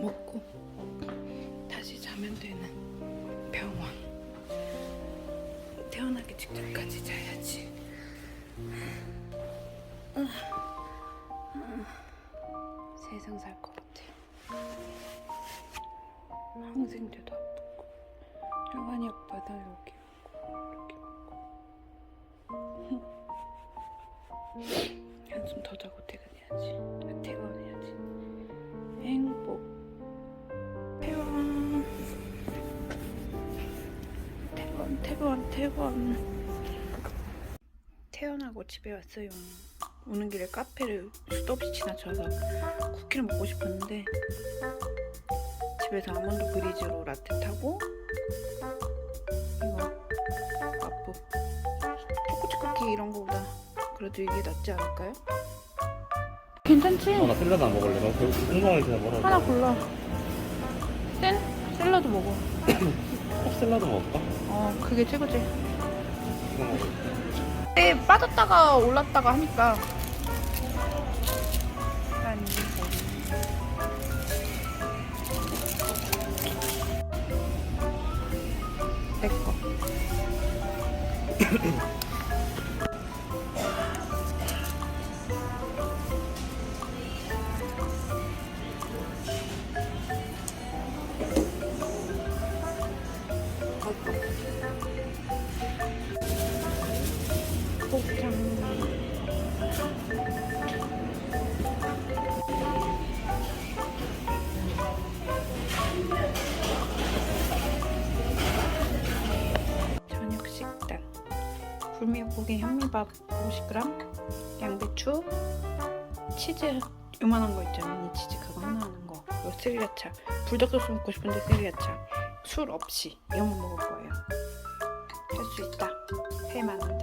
먹고 다시 자면 되는 병원. 태어나기 직전까지 자야지. 세상 살 것 같아. 항생제도 아프고 혈관이 아파서 여기 한숨 더 자고 퇴근해야지. 아, 퇴근해야지. 행복. 퇴원, 퇴원. 퇴원하고 집에 왔어요. 오는 길에 카페를 수도 없이 지나쳐서 쿠키를 먹고 싶었는데 집에서 아몬드 브리즈로 라떼 타고 이거 아프 초코치 쿠키 이런 거보다 그래도 이게 낫지 않을까요? 괜찮지? 어, 나 샐러드 안 먹을래. 너 그, 궁금하게 그냥 뭐라. 하나 골라. 샌? 샐러드 먹어. 꼭 샐러드 먹을까? 어, 그게 최고지. 에 빠졌다가 올랐다가 하니까. 굴미역국에 현미밥 50g, 양배추, 치즈 요만한 거 있죠 미니 치즈 그거 하나 하는 거. 그리고 스리라차. 불닭 소스 먹고 싶은데 스리라차. 술 없이 이것만 먹을 거예요. 할 수 있다. 해만한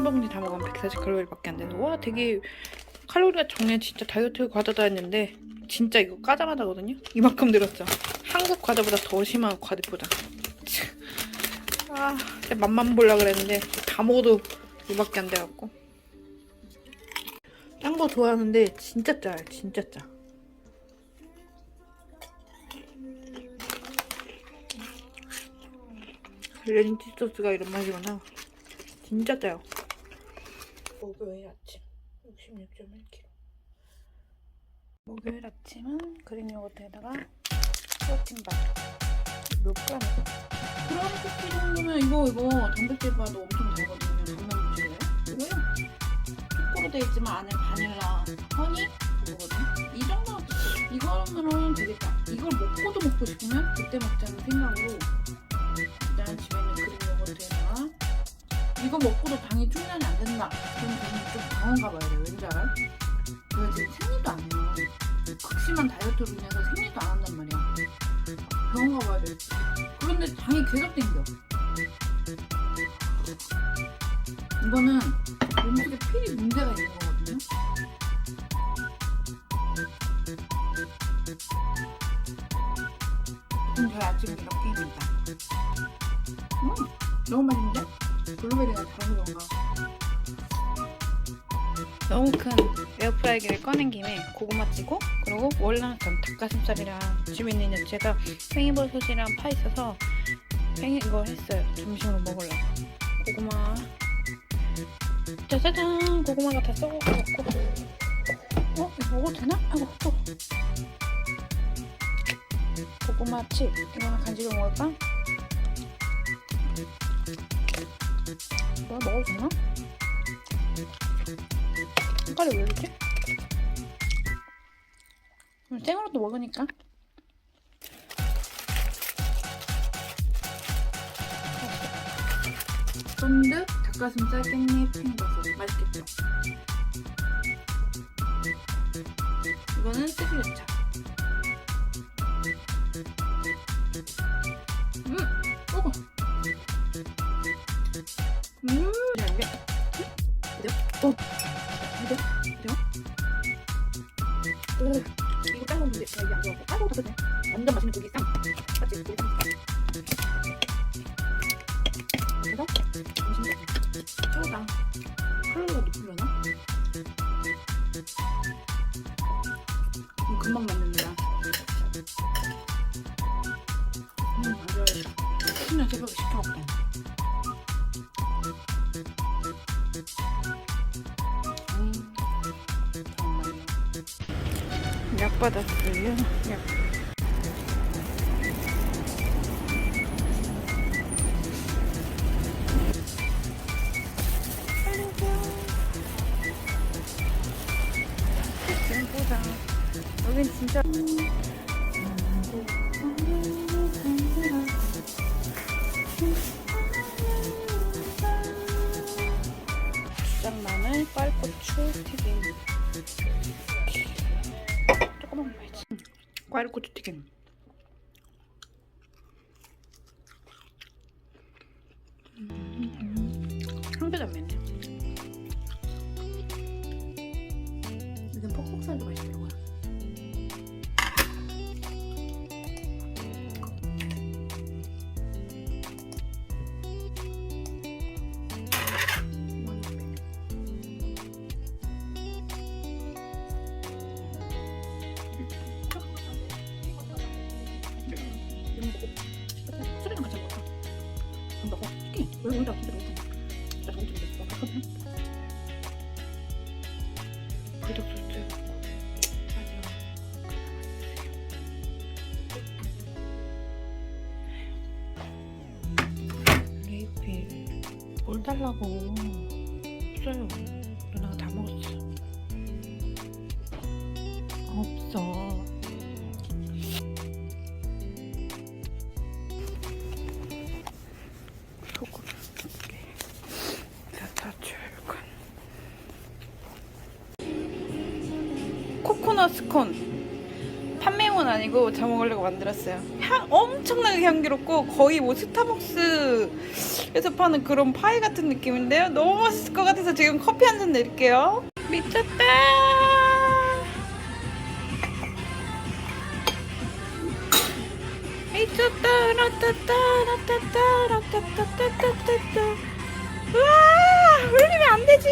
한 봉지 다 먹으면 140칼로리밖에 안 되는 와 되게 칼로리가 적네 진짜 다이어트 과자다 했는데 진짜 이거 까자마자거든요? 이만큼 들었죠. 한국 과자보다 더 심한 과대포장 참. 아 맛만 보려 그랬는데 다 먹어도 이밖에 안 돼갖고. 짠 거 좋아하는데 진짜 짜요 진짜 짜. 레인치 소스가 이런 맛이구나. 진짜 짜요 목요일 아침 66.1kg 목요일 아침은 그릭 요거트에다가 프로틴바 몇 그램? 그램 쿠키 정도면 이거 이거 단백질 바도 엄청 되거든요 장난 무지개요 왜요? 초코로 되어 있지만 안에 바닐라, 허니 그거거든. 이 정도면 이거는 되겠다. 이걸 먹고도 먹고 싶으면 그때 먹자는 생각으로 이거 먹고도 당이 충전이 안 된다. 그럼 저는 좀 병원 가봐야 돼요. 왠지 알아요? 왜 지금 생리도 안 해요. 극심한 다이어트로 인해서 생리도 안 한단 말이야. 병원 가봐야 돼. 그런데 당이 계속 땡겨. 이거는 그런가? 너무 큰 에어프라이기를 꺼낸 김에 고구마 찌고 그리고 월남 전 닭가슴살이랑 집에 있는 야채가 팽이버섯이랑 파 있어서 팽이 이거 했어요. 점심으로 먹으려고. 고구마 짜자잔 고구마가 다 썩어갖고 어? 먹어도 되나? 아이고 또 고구마 칩 이거는 간식으로 먹을까? 이거 먹어도 되나? 색깔이 왜 이러지? 그럼 생으로도 먹으니까 쫀득, 닭가슴살, 깻잎, 팽이버섯 맛있겠죠? 이거는 스리라차 어! 그죠? 오! 이거 딴 건데 이게 안 좋아서 아이고 다 됐네 완전 맛있는 고기 쌈 맞지? 고기 쌈 맛있네. 최고다. 칼로리가 높으려나? 음, 금방 만 받았어요. 약. 진보다 여긴 진짜 꽈리고추 튀김 한배단면이야 이 없어요 누나가 다 먹었어 저 먹으려고 만들었어요. 향 엄청나게 향기롭고 거의 뭐 스타벅스에서 파는 그런 파이 같은 느낌인데요. 너무 맛있을 것 같아서 지금 커피 한 잔 내릴게요. 미쳤다! 미쳤다! 라따따 라따따 라따따따따따 우와! 흘리면 안 되지!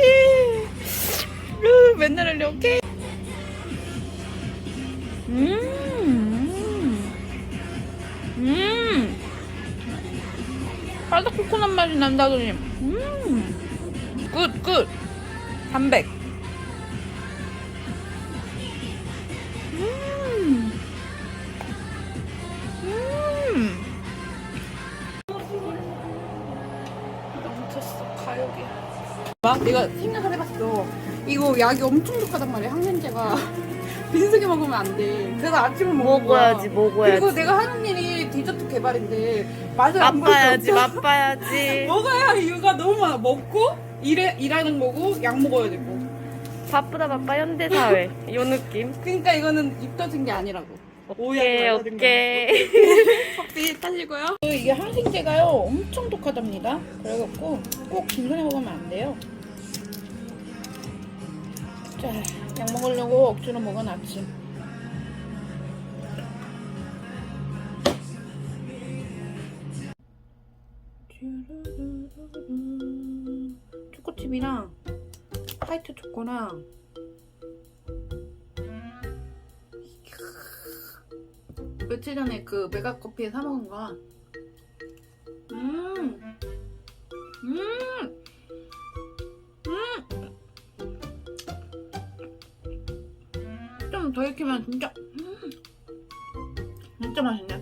으, 맨날 흘려. 오케이. 음, 바삭 코코넛 맛이 난다더니, 음, 굿, 굿, 300. 음, 음. 내가 생각을 해봤어. 이거 약이 엄청 독하단 말이야, 항생제가. 빈속에 먹으면 안 돼. 그래서 아침을 먹은 거야. 먹어야지 먹어야지 그리고 내가 하는 일이 디저트 개발인데 맛을 안 맛봐야지. 맛봐야지 먹어야 이유가 너무 많아. 먹고 일해 일하는 거고 약 먹어야 되고. 바쁘다 바빠 현대사회 요 느낌 그러니까 이거는 입 터진 게 아니라고. 오케이 오케이 커피 타시고요. 이게 항생제가요 엄청 독하답니다. 그래갖고 꼭 빈손에 먹으면 안 돼요. 자, 약 먹으려고 억지로 먹어놨지. 초코칩이랑 화이트 초코랑 며칠 전에 그 메가커피에 사 먹은 거. 음, 음, 음. 익히면 진짜, 음. 진짜 맛있네.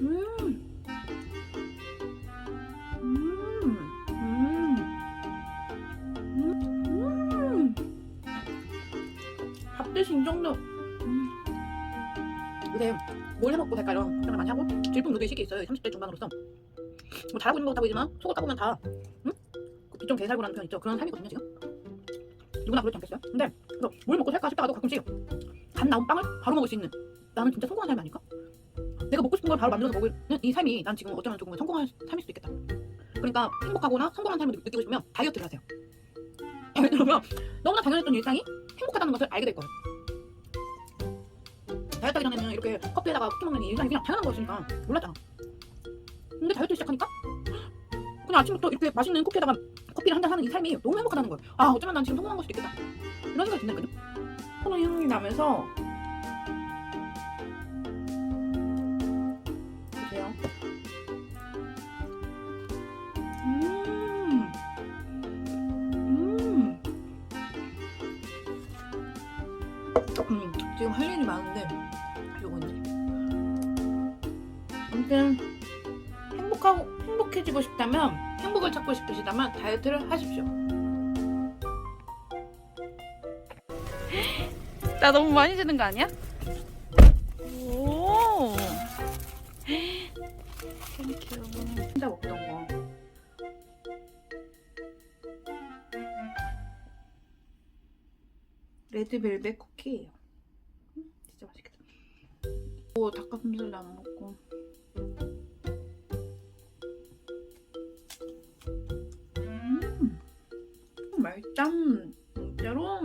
음, 음, 음, 음. 밥 대신 이 정도. 음. 근데 뭘 해먹고 살까요? 걱정을 많이 하고 질풍 노도의 시기에 있어요. 30대 중반으로서 뭐 잘하고 있는 것 같아 보이지만 속을 까보면 다 응? 그 빚좀 개살고라는 표현 있죠. 그런 삶이거든요 지금. 누구나 그렇지 않겠어요? 근데 뭘 먹고 살까 싶다가도 가끔씩 간 나온 빵을 바로 먹을 수 있는 나는 진짜 성공한 삶이 아닐까? 내가 먹고 싶은 걸 바로 만들어서 먹는 이 삶이 난 지금 어쩌면 조금 성공한 삶일 수도 있겠다. 그러니까 행복하거나 성공한 삶을 느- 느끼고 싶으면 다이어트를 하세요. 왜냐면 너무나 당연했던 일상이 행복하다는 것을 알게 될 거예요. 다이어트 하기 전에는 이렇게 커피에다가 쿠키 먹는 게 일상이 그냥 당연한 거였으니까 몰랐잖아. 근데 다이어트 시작하니까 그냥 아침부터 이렇게 맛있는 커피에다가 커피를 한잔 하는 이 삶이 너무 행복하다는 거예요. 아 어쩌면 난 지금 성공한 걸 수도 있겠다. 이런 생각이 든다거든. 코너 향이 나면서 보세요. 음, 음, 음, 지금 할 일이 많은데 이제 아무튼 행복하고 행복해지고 싶다면 행복을 찾고 싶으시다면 다이어트를 하십시오. 나 너무 많이 드는 거 아니야? 오. 땡큐. 혼자 먹던 거. 레드벨벳 쿠키예요. 음, 진짜 맛있겠다. 오 닭가슴살 도 안 먹고. 맛있다. 진짜로.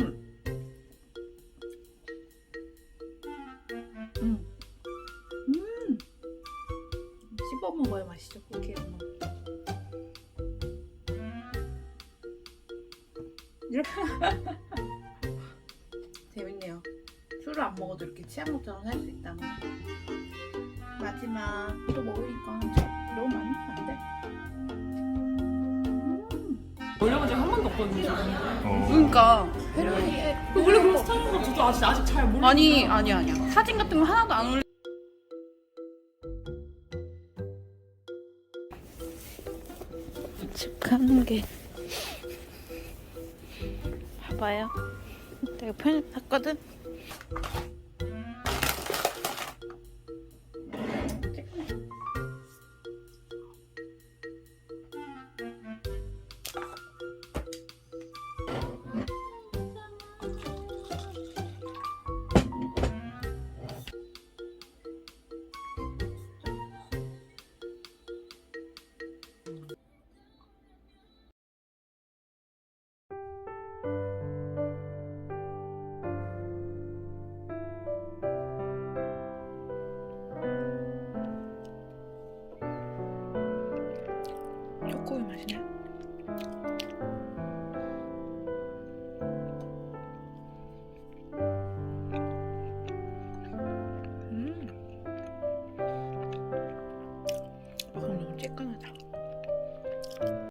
음. 음. 씹어 먹어야 맛있죠, 고기 재밌네요. 술을 안 먹어도 이렇게 취한 것처럼 살 수 있다는 거. 마지막 또 먹으니까 너무 많이 먹으면 안 돼. 음. 올려본 적 한 번도 없거든요. 그러니까. 원래 그런 스타일인 거 저도 아직 아직 잘 모르. 아니 아니 아니야. 사진 같은 거 하나도 안 올려 축하하는 게. 봐봐요. 내가 편집 샀거든